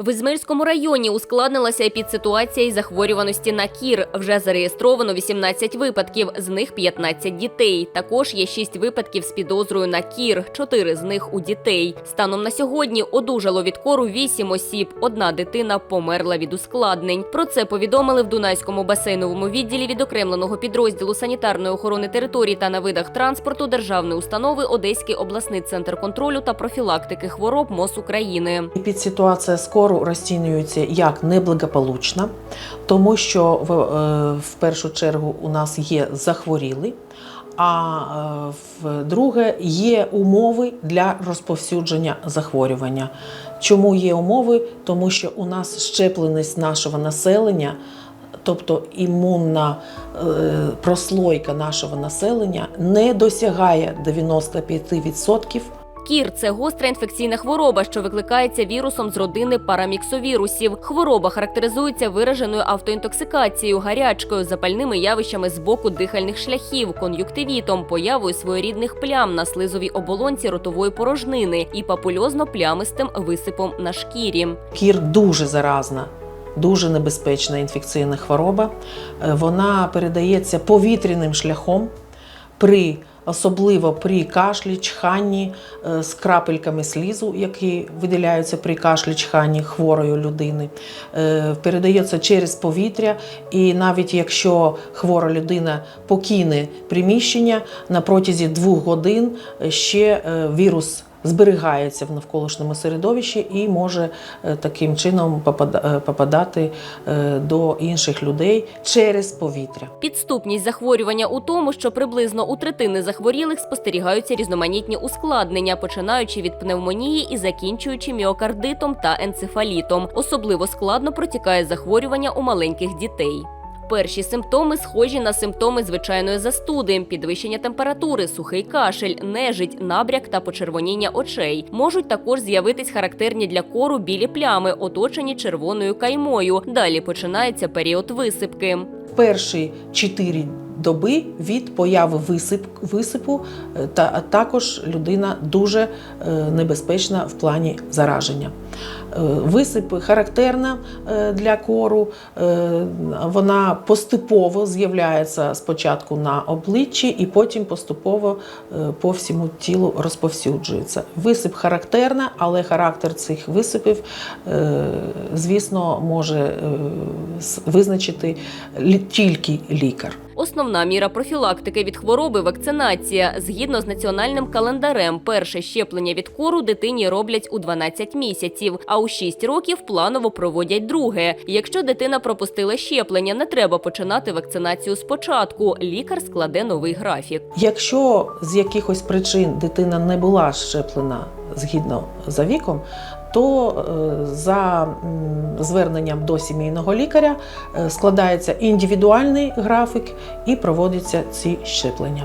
В Ізмельському районі ускладнилася епідситуація із захворюваності на кір. Вже зареєстровано 18 випадків, з них 15 дітей. Також є 6 випадків з підозрою на кір, 4 з них у дітей. Станом на сьогодні одужало від кору 8 осіб. Одна дитина померла від ускладнень. Про це повідомили в Дунайському басейновому відділі відокремленого підрозділу санітарної охорони територій та на видах транспорту державної установи Одеський обласний центр контролю та профілактики хвороб МОЗ України. Підситуація скору розцінюється як неблагополучна, тому що в, е, першу чергу у нас є захворіли, а е, в-друге, є умови для розповсюдження захворювання. Чому є умови? Тому що у нас щепленість нашого населення. Тобто імунна е, прослойка нашого населення не досягає 95%. Кір це гостра інфекційна хвороба, що викликається вірусом з родини параміксовірусів. Хвороба характеризується вираженою автоінтоксикацією, гарячкою, запальними явищами з боку дихальних шляхів, кон'юктивітом, появою своєрідних плям на слизовій оболонці ротової порожнини і папульозно-плямистим висипом на шкірі. Кір дуже заразна, дуже небезпечна інфекційна хвороба. Е, Вона передається повітряним шляхом при Особливо при кашлі, чханні е, з крапельками слізу, які виділяються при кашлі, чханні хворої людини, Е, передається через повітря, і навіть якщо хвора людина покине приміщення на протязі двох годин ще е, вірус зберігається в навколишньому середовищі і може е, таким чином е, попадати е, до інших людей через повітря. Підступність захворювання у тому, що приблизно у третини захворілих спостерігаються різноманітні ускладнення, починаючи від пневмонії і закінчуючи міокардитом та енцефалітом. Особливо складно протікає захворювання у маленьких дітей. Перші симптоми схожі на симптоми звичайної застуди, підвищення температури, сухий кашель, нежить, набряк та почервоніння очей. Можуть також з'явитись характерні для кору білі плями, оточені червоною каймою. Далі починається період висипки. Перші 4 доби від появи висип, висипу, е, та також людина дуже е, небезпечна в плані зараження. Е, Висип характерна для кору, вона поступово з'являється спочатку на обличчі і потім поступово по всьому тілу розповсюджується. Висип характерна, але характер цих висипів, звісно, може визначити тільки лікар. Основна міра профілактики від хвороби вакцинація. Згідно з національним календарем, перше щеплення від кору дитині роблять у 12 місяців, а у 6 років планово проводять друге. Якщо дитина пропустила щеплення, не треба починати вакцинацію спочатку. Лікар складе новий графік. Якщо з якихось причин дитина не була щеплена згідно за віком, то е, за зверненням до сімейного лікаря е, складається індивідуальний графік і проводяться ці щеплення.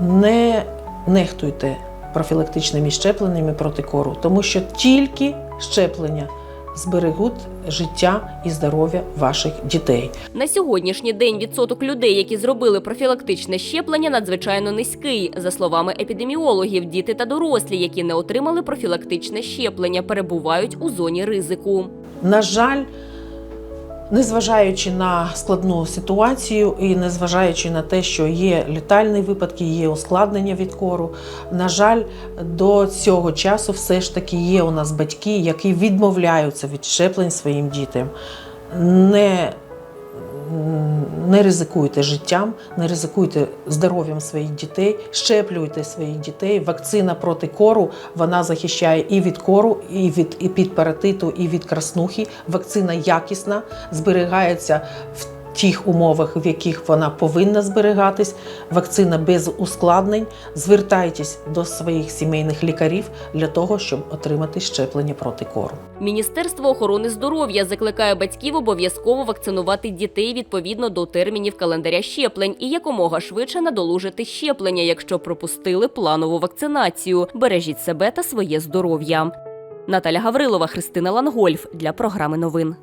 Не нехтуйте профілактичними щепленнями проти кору, тому що тільки щеплення зберегуть життя і здоров'я ваших дітей. На сьогоднішній день відсоток людей, які зробили профілактичне щеплення, надзвичайно низький. За словами епідеміологів, діти та дорослі, які не отримали профілактичне щеплення, перебувають у зоні ризику. На жаль, незважаючи на складну ситуацію і незважаючи на те, що є літальні випадки, є ускладнення від кору, на жаль, до цього часу все ж таки є у нас батьки, які відмовляються від щеплень своїм дітям. Не не ризикуйте життям, не ризикуйте здоров'ям своїх дітей, щеплюйте своїх дітей. Вакцина проти кору вона захищає і від кору, і від і під паратиту, і від краснухи. Вакцина якісна, зберігається в тих умовах, в яких вона повинна зберігатись. Вакцина без ускладнень. Звертайтесь до своїх сімейних лікарів для того, щоб отримати щеплення проти кору. Міністерство охорони здоров'я закликає батьків обов'язково вакцинувати дітей відповідно до термінів календаря щеплень і якомога швидше надолужити щеплення, якщо пропустили планову вакцинацію. Бережіть себе та своє здоров'я. Наталя Гаврилова, Христина Лангольф для програми новин.